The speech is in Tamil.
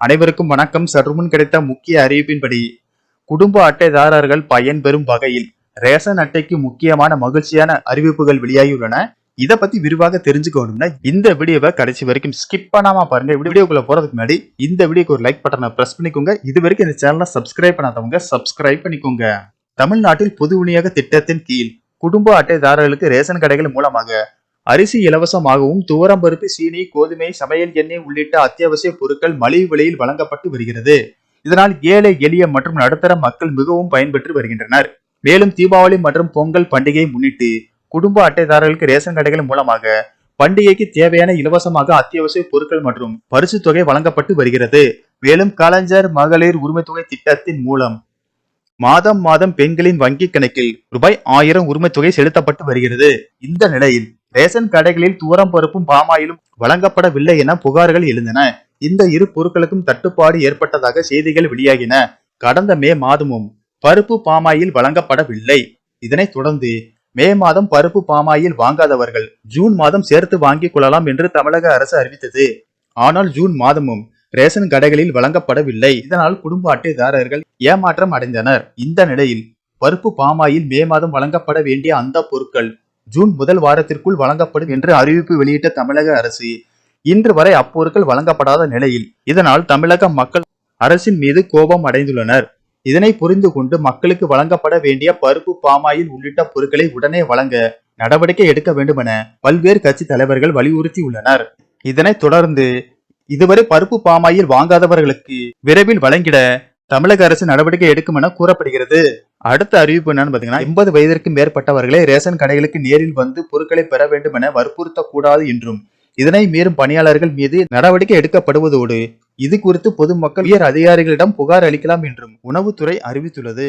அனைவருக்கும் வணக்கம். சற்றுமுன் கிடைத்த முக்கிய அறிவிப்பின்படி குடும்ப அட்டைதாரர்கள் பயன்பெறும் வகையில் ரேஷன் அட்டைக்கு முக்கியமான மகிழ்ச்சியான அறிவிப்புகள் வெளியாகியுள்ளன. இதை பத்தி விரிவாக தெரிஞ்சுக்கணும்னா இந்த வீடியோவை கடைசி வரைக்கும் ஸ்கிப் பண்ணாம பாருங்க. வீடியோக்குள்ள போறதுக்கு முன்னாடி இந்த வீடியோக்கு ஒரு லைக் பட்டனை பிரஸ் பண்ணிக்கோங்க. இது வரைக்கும் இந்த சேனலை சப்ஸ்கிரைப் பண்ணாதவங்க சப்ஸ்கிரைப் பண்ணிக்கோங்க. தமிழ்நாட்டில் பொது விநியோக திட்டத்தின் கீழ் குடும்ப அட்டைதாரர்களுக்கு ரேஷன் கடைகள் மூலமாக அரிசி இலவசமாகவும் துவரம்பருப்பு சீனி கோதுமை சமையல் எண்ணெய் உள்ளிட்ட அத்தியாவசிய பொருட்கள் மலிவு விலையில் வழங்கப்பட்டு வருகிறது. இதனால் ஏழை எளிய மற்றும் நடுத்தர மக்கள் மிகவும் பயன்பெற்று வருகின்றனர். மேலும் தீபாவளி மற்றும் பொங்கல் பண்டிகையை முன்னிட்டு குடும்ப அட்டைதாரர்களுக்கு ரேஷன் கடைகள் மூலமாக பண்டிகைக்கு தேவையான இலவசமாக அத்தியாவசிய பொருட்கள் மற்றும் பரிசு தொகை வழங்கப்பட்டு வருகிறது. மேலும் கலைஞர் மகளிர் உரிமை தொகை திட்டத்தின் மூலம் மாதம் மாதம் பெண்களின் வங்கி கணக்கில் ரூபாய் ஆயிரம் உரிமை தொகை செலுத்தப்பட்டு வருகிறது. இந்த நிலையில் ரேஷன் கடைகளில் தூரம் பருப்பும் பாமாயிலும் வழங்கப்படவில்லை என புகார்கள் எழுந்தன. இந்த இரு பொருட்களுக்கும் தட்டுப்பாடு ஏற்பட்டதாக செய்திகள் வெளியாகின. கடந்த மே மாதமும் பருப்பு பாமாயில் வழங்கப்படவில்லை. இதனைத் தொடர்ந்து மே மாதம் பருப்பு பாமாயில் வாங்காதவர்கள் ஜூன் மாதம் சேர்த்து வாங்கிக் கொள்ளலாம் என்று தமிழக அரசு அறிவித்தது. ஆனால் ஜூன் மாதமும் ரேஷன் கடைகளில் வழங்கப்படவில்லை. இதனால் குடும்ப அட்டைதாரர்கள் ஏமாற்றம் அடைந்தனர். இந்த நிலையில் பருப்பு பாமாயில் மே மாதம் வழங்கப்பட வேண்டிய அந்த பொருட்கள் ஜூன் முதல் வாரத்திற்குள் வழங்கப்படும் என்று அறிவிப்பு வெளியிட்ட தமிழக அரசு இன்று வரை அப்பொருட்கள் வழங்கப்படாத நிலையில் இதனால் தமிழக மக்கள் அரசின் மீது கோபம் அடைந்துள்ளனர். இதனை புரிந்து கொண்டு மக்களுக்கு வழங்கப்பட வேண்டிய பருப்பு பாமாயில் உள்ளிட்ட பொருட்களை உடனே வழங்க நடவடிக்கை எடுக்க வேண்டுமென பல்வேறு கட்சி தலைவர்கள் வலியுறுத்தியுள்ளனர். இதனைத் தொடர்ந்து இதுவரை பருப்பு பாமாயில் வாங்காதவர்களுக்கு விரைவில் வழங்கிட தமிழக அரசு நடவடிக்கை எடுக்கும் என கூறப்படுகிறது. அடுத்த அறிவிப்பு என்னன்னு பாத்தீங்கன்னா எண்பது வயதிற்கு மேற்பட்டவர்களே ரேஷன் கடைகளுக்கு நேரில் வந்து பொருட்களை பெற வேண்டும் என வற்புறுத்தக்கூடாது என்றும் இதனை மீறும் பணியாளர்கள் மீது நடவடிக்கை எடுக்கப்படுவதோடு இது குறித்து பொதுமக்கள் உயர் அதிகாரிகளிடம் புகார் அளிக்கலாம் என்றும் உணவுத்துறை அறிவித்துள்ளது.